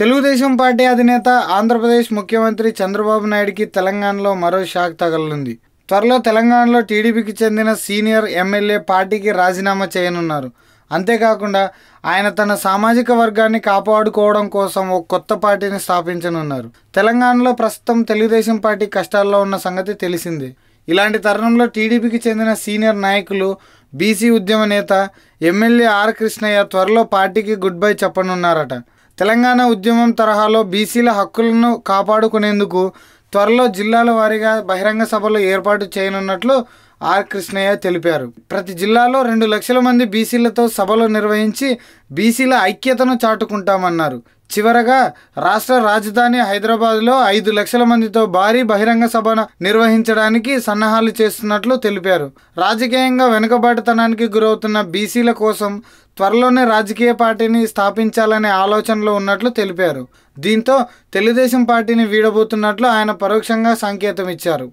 Telugu Desam party అధినేత ఆంధ్రప్రదేశ్ ముఖ్యమంత్రి చంద్రబాబు నాయుడికి తెలంగాణలో మరో షాక్ తగలనుంది. త్వరలో తెలంగాణలో టీడీపీకి చెందిన సీనియర్ ఎమ్మెల్యే పార్టీకి రాజీనామా చేయనున్నారు. అంతేకాకుండా ఆయన తన సామాజిక వర్గాన్ని కాపాడుకోవడం కోసం ఓ కొత్త పార్టీని స్థాపించనున్నారు. తెలంగాణలో ప్రస్తుతం తెలుగుదేశం పార్టీ కష్టాల్లో ఉన్న సంగతి తెలిసిందే. ఇలాంటి తరుణంలో టీడీపీకి చెందిన సీనియర్ నాయకులు బీసీ ఉద్యమ నేత ఎమ్మెల్యే ఆర్ కృష్ణయ్య త్వరలో పార్టీకి గుడ్ బై చెప్పనున్నారట. తెలంగాణ ఉద్యమం తరహాలో బీసీల హక్కులను కాపాడుకునేందుకు త్వరలో జిల్లాల వారీగా బహిరంగ సభలు ఏర్పాటు చేయనున్నట్లు ఆర్ కృష్ణయ్య తెలిపారు. ప్రతి జిల్లాలో రెండు లక్షల మంది బీసీలతో సభలు నిర్వహించి బీసీల ఐక్యతను చాటుకుంటామన్నారు. చివరగా రాష్ట్ర రాజధాని హైదరాబాద్లో ఐదు లక్షల మందితో భారీ బహిరంగ సభను నిర్వహించడానికి సన్నాహాలు చేస్తున్నట్లు తెలిపారు. రాజకీయంగా వెనుకబాటుతనానికి గురవుతున్న బీసీల కోసం త్వరలోనే రాజకీయ పార్టీని స్థాపించాలనే ఆలోచనలో ఉన్నట్లు తెలిపారు. దీంతో తెలుగుదేశం పార్టీని వీడబోతున్నట్లు ఆయన పరోక్షంగా సంకేతం ఇచ్చారు